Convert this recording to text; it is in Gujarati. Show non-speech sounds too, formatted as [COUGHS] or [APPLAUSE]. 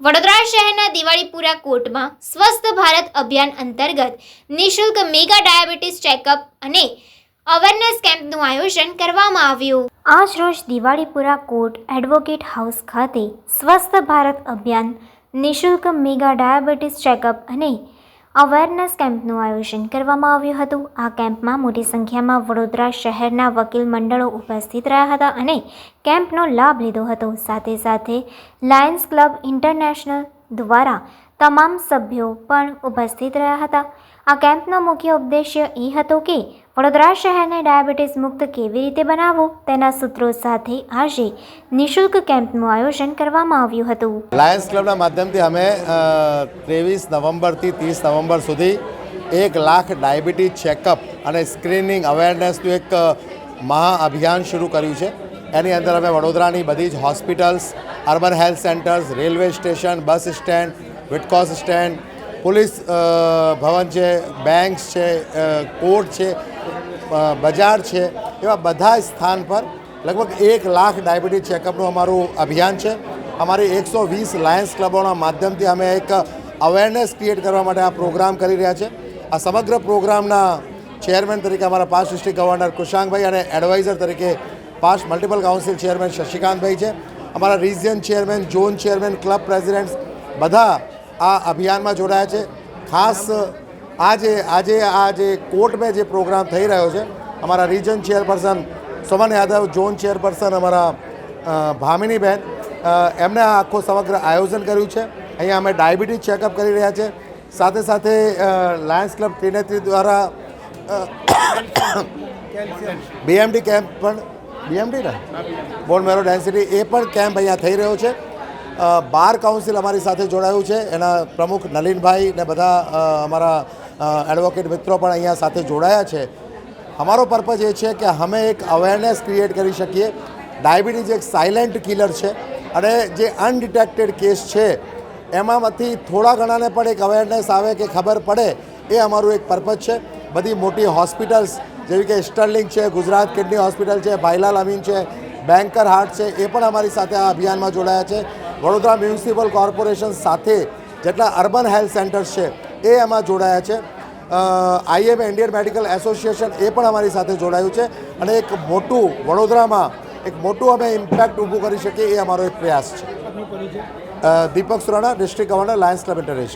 વડોદરા શહેરના દિવાળીપુરા કોર્ટમાં સ્વસ્થ ભારત અભિયાન અંતર્ગત નિઃશુલ્ક મેગા ડાયાબિટીસ ચેકઅપ અને અવેરનેસ કેમ્પનું આયોજન કરવામાં આવ્યું. આજ રોજ દિવાળીપુરા કોર્ટ એડવોકેટ હાઉસ ખાતે સ્વસ્થ ભારત અભિયાન, નિઃશુલ્ક મેગા ડાયાબિટીસ ચેકઅપ અને અવેરનેસ કેમ્પનું આયોજન કરવામાં આવ્યું હતું. આ કેમ્પમાં મોટી સંખ્યામાં વડોદરા શહેરના વકીલ મંડળો ઉપસ્થિત રહ્યા હતા અને કેમ્પનો લાભ લીધો હતો. સાથે સાથે લાયન્સ ક્લબ ઇન્ટરનેશનલ દ્વારા તમામ સભ્યો પણ ઉપસ્થિત રહ્યા હતા. આ કેમ્પનો મુખ્ય ઉદ્દેશ્ય એ હતો કે વડોદરા શહેરને ડાયાબિટીસ મુક્ત કેવી રીતે બનાવવું તેના સૂત્રો સાથે આજે નિઃશુલ્ક કેમ્પનું આયોજન કરવામાં આવ્યું હતું. લાયન્સ ક્લબના માધ્યમથી અમે ત્રેવીસ નવેમ્બરથી ત્રીસ નવેમ્બર સુધી એક લાખ ડાયાબિટીસ ચેકઅપ અને સ્ક્રીનિંગ અવેરનેસનું એક મહાઅભિયાન મહા અભિયાન શરૂ કર્યું છે. એની અંદર અમે વડોદરાની બધી જ hospitals, urban health centres, railway station, bus stand Vitcos stand, police Bhavan છે, બેંક્સ છે કોર્ટ છે બજાર છે, એવા બધા સ્થાન પર લગભગ એક લાખ ડાયાબિટીસ ચેકઅપનું અમારું અભિયાન છે. અમારી એકસો વીસ લાયન્સ ક્લબોના માધ્યમથી અમે એક અવેરનેસ ક્રિએટ કરવા માટે આ પ્રોગ્રામ કરી રહ્યા છે. આ સમગ્ર પ્રોગ્રામના ચેરમેન તરીકે અમારા પાસ્ટ ડિસ્ટ્રિક્ટ ગવર્નર કુશાંકભાઈ અને એડવાઇઝર તરીકે past multiple council chairman Shashikantbhai છે. અમારા region chairman, zone chairman, club presidents બધા આ અભિયાનમાં જોડાયા છે. ખાસ આજે આજે આ જે કોર્ટમાં જે પ્રોગ્રામ થઈ રહ્યો છે અમારા region chairperson Soman Yadav zone chairperson અમારા ભામિનીબેન એમણે આ આખો સમગ્ર આયોજન કર્યું છે. અહીંયા અમે ડાયાબિટીસ ચેકઅપ કરી રહ્યા છે. સાથે સાથે લાયન્સ ક્લબ ત્રિનેત્રી દ્વારા બીએમડી કેમ્પ [COUGHS] પણ બીએમડી ને? બોન મેરો ડેન્સિટી એ પણ કેમ્પ અહીંયા થઈ રહ્યો છે. બાર કાઉન્સિલ અમારી સાથે જોડાયું છે. એના પ્રમુખ નલિનભાઈ ને બધા અમારા એડવોકેટ મિત્રો પણ અહીંયા સાથે જોડાયા છે. અમારો પર્પઝ એ છે કે અમે એક અવેરનેસ ક્રિએટ કરી શકીએ. ડાયાબિટીસ એક સાયલેન્ટ કિલર છે અને જે અનડિટેક્ટેડ કેસ છે, એમાંથી થોડા ઘણાને પણ એક અવેરનેસ આવે કે ખબર પડે, એ અમારું એક પર્પઝ છે. બધી મોટી હોસ્પિટલ્સ જેવી કે સ્ટર્લિંગ છે, ગુજરાત કિડની હોસ્પિટલ છે, ભાઈલાલ અમીન છે બેન્કર હાર્ટ છે, એ પણ અમારી સાથે આ અભિયાનમાં જોડાયા છે. વડોદરા મ્યુનિસિપલ કોર્પોરેશન સાથે જેટલા અર્બન હેલ્થ સેન્ટર્સ છે, એ એમાં જોડાયા છે. આઈએમ ઇન્ડિયન મેડિકલ એસોસિએશન એ પણ અમારી સાથે જોડાયું છે અને એક મોટું વડોદરામાં એક મોટું અમે ઇમ્પેક્ટ ઊભું કરી શકીએ એ અમારો એક પ્રયાસ છે. Deepak Surana, district governor lions club international